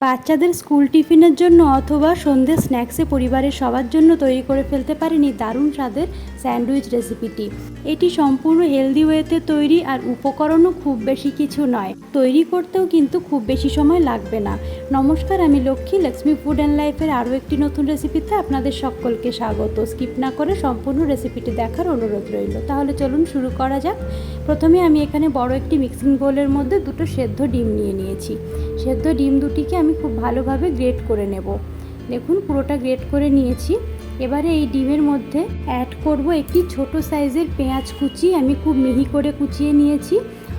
বাচ্চাদের স্কুল টিফিনের জন্য অথবা সন্ধ্যে স্ন্যাক্সে পরিবারের সবার জন্য তৈরি করে ফেলতে পারেন এই দারুণ স্বাদের স্যান্ডউইচ রেসিপিটি। এটি সম্পূর্ণ হেলদি ওয়েতে তৈরি আর উপকরণও খুব বেশি কিছু নয়। তৈরি করতেও কিন্তু খুব বেশি সময় লাগবে না। নমস্কার, আমি লক্ষ্মী। লক্ষ্মী ফুড অ্যান্ড লাইফের আরও একটি নতুন রেসিপিতে আপনাদের সকলকে স্বাগত। স্কিপ না করে সম্পূর্ণ রেসিপিটি দেখার অনুরোধ রইল। তাহলে চলুন শুরু করা যাক। প্রথমে আমি এখানে বড় একটি মিক্সিং বোলের মধ্যে দুটো সেদ্ধ ডিম নিয়ে নিয়েছি। সেদ্ধ ডিম দুটিকে আমি খুব ভালোভাবে গ্রেট করে নেব। দেখুন, পুরোটা গ্রেট করে নিয়েছি। এবারে এই ডিমের মধ্যে অ্যাড করব একটি ছোট সাইজের পেঁয়াজ কুচি। আমি খুব মিহি করে কুচিয়ে নিয়েছি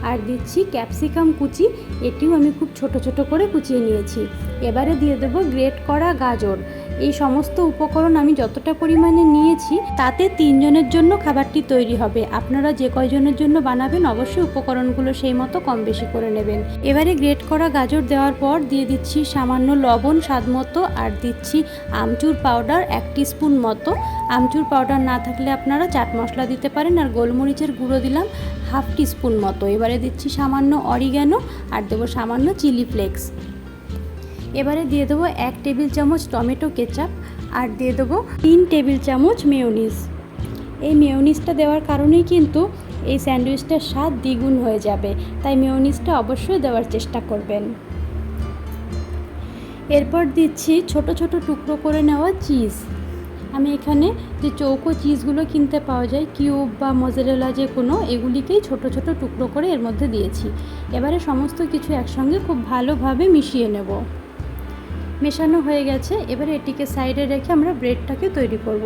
আর দিচ্ছি ক্যাপসিকাম কুচি। এটিও আমি খুব ছোট ছোট করে কুচিয়ে নিয়েছি। এবারে দিয়ে দেবো গ্রেট করা গাজর। এই সমস্ত উপকরণ আমি যতটা পরিমাণে নিয়েছি, তাতে তিনজনের জন্য খাবারটি তৈরি হবে। আপনারা যে কয়জনের জন্য বানাবেন, অবশ্যই উপকরণগুলো সেই মতো কম বেশি করে নেবেন। এবারে গ্রেট করা গাজর দেওয়ার পর দিয়ে দিচ্ছি সামান্য লবণ স্বাদ মতো, আর দিচ্ছি আমচুর পাউডার এক স্পুন মতো। আমচুর পাউডার না থাকলে আপনারা চাট মশলা দিতে পারেন, আর গোলমরিচের গুঁড়ো দিলাম হাফ স্পুন মতো। এবারে দিচ্ছি সামান্য অরিগ্যানো, আর দেবো সামান্য চিলি ফ্লেক্স। এবারে দিয়ে দেবো এক টেবিল চামচ টমেটো কেচাপ আর দিয়ে দেবো তিন টেবিল চামচ মেয়োনিজ। এই মেয়োনিজটা দেওয়ার কারণেই কিন্তু এই স্যান্ডউইচটার স্বাদ দ্বিগুণ হয়ে যাবে, তাই মেয়োনিজটা অবশ্যই দেওয়ার চেষ্টা করবেন। এরপর দিচ্ছি ছোট ছোট টুকরো করে নেওয়া চিজ। আমি এখানে যে চৌকো চিজগুলো কিনতে পাওয়া যায়, কিউব বা মজারেলা যে কোনো, এগুলিকেই ছোট ছোট টুকরো করে এর মধ্যে দিয়েছি। এবারে সমস্ত কিছু একসঙ্গে খুব ভালোভাবে মিশিয়ে নেব। মেশানো হয়ে গেছে, এবারে এটিকে সাইডে রেখে আমরা ব্রেডটাকে তৈরি করব।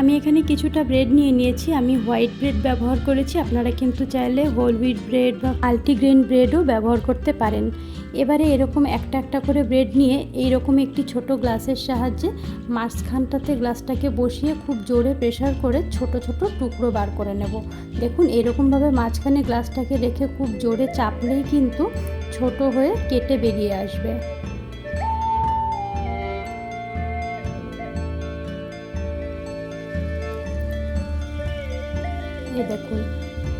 আমি এখানে কিছুটা ব্রেড নিয়ে নিয়েছি, আমি হোয়াইট ব্রেড ব্যবহার করেছি, আপনারা কিন্তু চাইলে হোল হুইট ব্রেড বা মাল্টিগ্রেন ব্রেডও ব্যবহার করতে পারেন। এবারে এরকম একটা একটা করে ব্রেড নিয়ে এইরকম একটি ছোট গ্লাসের সাহায্যে মাঝখানটাতে গ্লাসটাকে বসিয়ে খুব জোরে প্রেশার করে ছোট ছোট টুকরো বার করে নেব। দেখুন এরকমভাবে মাঝখানে গ্লাসটাকে রেখে খুব জোরে চাপলেই কিন্তু ছোট হয়ে কেটে বেরিয়ে আসবে। এই দেখুন,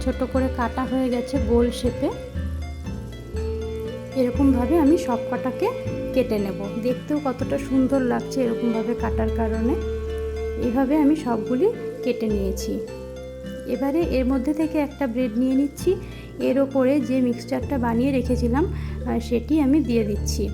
ছোট করে কাটা হয়ে গেছে গোল শেপে। এরকমভাবে আমি সব কটাকে কেটে নেব। দেখতেও কতটা সুন্দর লাগছে এরকমভাবে কাটার কারণে। এইভাবে আমি সবগুলি কেটে নিয়েছি। এবারে এর মধ্যে থেকে একটা ব্রেড নিয়ে নিচ্ছি। এর ওপরে যে মিক্সচারটা বানিয়ে রেখেছিলাম সেটি আমি দিয়ে দিচ্ছি।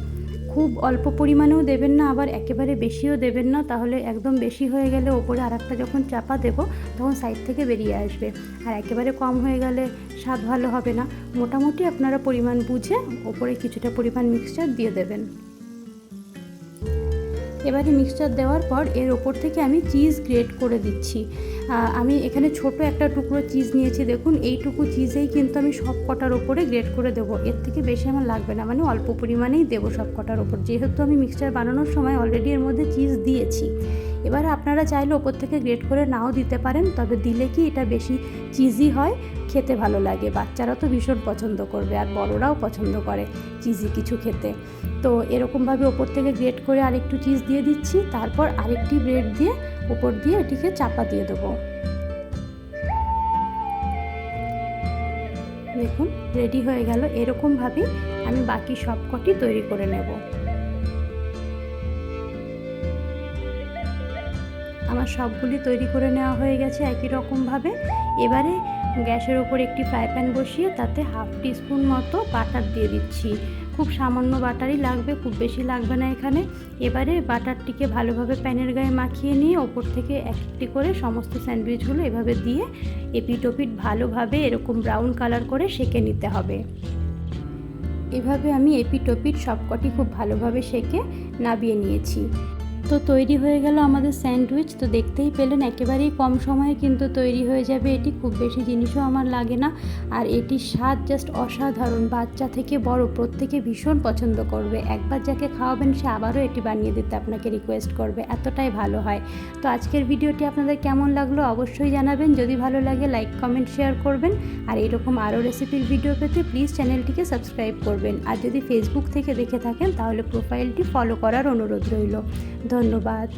খুব অল্প পরিমাণেও দেবেন না, আবার একেবারে বেশিও দেবেন না, তাহলে একদম বেশি হয়ে গেলে ওপরে আর একটা যখন চাপা দেবো, তখন সাইড থেকে বেরিয়ে আসবে। আর একেবারে কম হয়ে গেলে স্বাদ ভালো হবে না। মোটামুটি আপনারা পরিমাণ বুঝে ওপরে কিছুটা পরিমাণ মিক্সচার দিয়ে দেবেন। এবারে মিক্সচার দেওয়ার পর এর ওপর থেকে আমি চিজ গ্রেট করে দিচ্ছি। আমি এখানে ছোট একটা টুকরো চিজ নিয়েছি, দেখুন। এইটুকু চিজেই কিন্তু আমি সব কটার ওপরে গ্রেট করে দেবো। এর থেকে বেশি আমার লাগবে না মানে অল্প পরিমাণেই দেবো সব কটার ওপর যেহেতু আমি মিক্সচার বানানোর সময় অলরেডি এর মধ্যে চিজ দিয়েছি। এবার আপনারা চাইলে ওপর থেকে গ্রেট করে নাও দিতে পারেন, তবে দিলে কি এটা বেশি চিজি হয়? খেতে ভালো লাগে। বাচ্চারা তো ভীষণ পছন্দ করবে, আর বড়রাও পছন্দ করে চিজি কিছু খেতে। তো এরকমভাবে ওপর থেকে গ্রেট করে আরেকটু চিজ দিয়ে দিচ্ছি, তারপর আরেকটি ব্রেড দিয়ে ওপর দিয়ে এটিকে চাপা দিয়ে দেবো। দেখুন রেডি হয়ে গেল। এরকমভাবেই আমি বাকি সব কটি তৈরি করে নেব। আমার সবগুলি তৈরি করে নেওয়া হয়ে গেছে একই রকমভাবে। এবারে গ্যাসের ওপর একটি ফ্রাই প্যান বসিয়ে তাতে হাফ টিস্পুন মতো বাটার দিয়ে দিচ্ছি। খুব সামান্য বাটারই লাগবে, খুব বেশি লাগবে না এখানে। এবারে বাটারটিকে ভালোভাবে প্যানের গায়ে মাখিয়ে নিয়ে ওপর থেকে এক একটি করে সমস্ত স্যান্ডউইচগুলো এভাবে দিয়ে এপিট ভালোভাবে এরকম ব্রাউন কালার করে সেঁকে নিতে হবে। এভাবে আমি এপিট সবকটি খুব ভালোভাবে সেঁকে নাবিয়ে নিয়েছি। তো তৈরি হয়ে গেল আমাদের স্যান্ডউইচ। তো দেখতেই পেলেন, একেবারেই কম সময়ে কিন্তু তৈরি হয়ে যাবে এটি। খুব বেশি জিনিসও আমার লাগে না। আর এটির স্বাদ জাস্ট অসাধারণ। বাচ্চা থেকে বড় প্রত্যেকে ভীষণ পছন্দ করবে। একবার যাকে খাওয়াবেন, সে আবারও এটি বানিয়ে দিতে আপনাকে রিকোয়েস্ট করবে। এতটাই ভালো হয়। তো আজকের ভিডিওটি আপনাদের কেমন লাগল অবশ্যই জানাবেন। যদি ভালো লাগে লাইক কমেন্ট শেয়ার করবেন। আর এরকম আরও রেসিপির ভিডিও পেতে প্লিজ চ্যানেলটিকে সাবস্ক্রাইব করবেন। আর যদি ফেসবুক থেকে দেখে থাকেন, তাহলে প্রোফাইলটি ফলো করার অনুরোধ রইল। ধন্যবাদ।